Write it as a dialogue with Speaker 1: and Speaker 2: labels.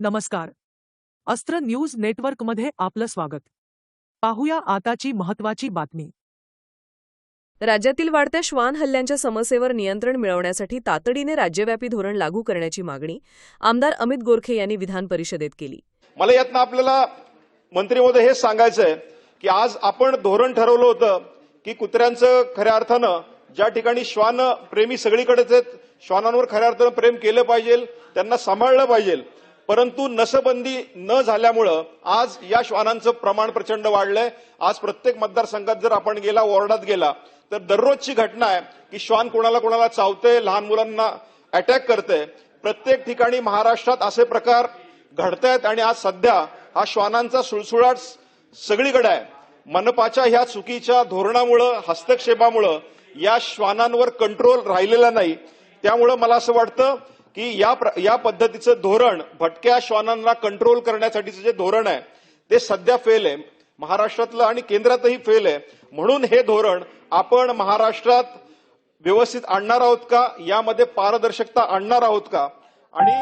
Speaker 1: नमस्कार. अस्त्र न्यूज नेटवर्कमध्ये आपलं स्वागत. पाहूया आताची महत्वाची बातमी.
Speaker 2: राज्यातील वाढत्या श्वान हल्ल्यांच्या समस्येवर नियंत्रण मिळवण्यासाठी तातडीने राज्यव्यापी धोरण लागू करण्याची मागणी आमदार अमित गोरखे यांनी विधान परिषदेत केली.
Speaker 3: मला यातनं आपल्याला मंत्री महोदय हेच सांगायचं आहे की आज आपण धोरण ठरवलं होतं की कुत्र्यांचं खऱ्या अर्थानं ज्या ठिकाणी श्वान प्रेमी सगळीकडेच आहेत श्वानांवर खऱ्या अर्थानं प्रेम केलं पाहिजे त्यांना सांभाळलं पाहिजे. परंतु नसबंदी न झाल्यामुळं आज या श्वानांचं प्रमाण प्रचंड वाढलंय. आज प्रत्येक मतदारसंघात जर आपण गेला वॉर्डात गेला तर दररोजची घटना आहे की श्वान कोणाला कोणाला चावते लहान मुलांना अटॅक करते प्रत्येक ठिकाणी महाराष्ट्रात असे प्रकार घडतायत आणि आज सध्या हा श्वानांचा सुळसुळाट सगळीकडे आहे. मनपाच्या ह्या चुकीच्या धोरणामुळं हस्तक्षेपामुळं या श्वानांवर कंट्रोल राहिलेला नाही. त्यामुळं मला असं वाटतं की या या पद्धतीचं धोरण भटक्या श्वानांना कंट्रोल करण्यासाठीचं जे धोरण आहे ते सध्या फेल आहे. महाराष्ट्रातलं आणि केंद्रातही फेल आहे. म्हणून हे धोरण आपण महाराष्ट्रात व्यवस्थित आणणार आहोत का? यामध्ये पारदर्शकता आणणार आहोत का? आणि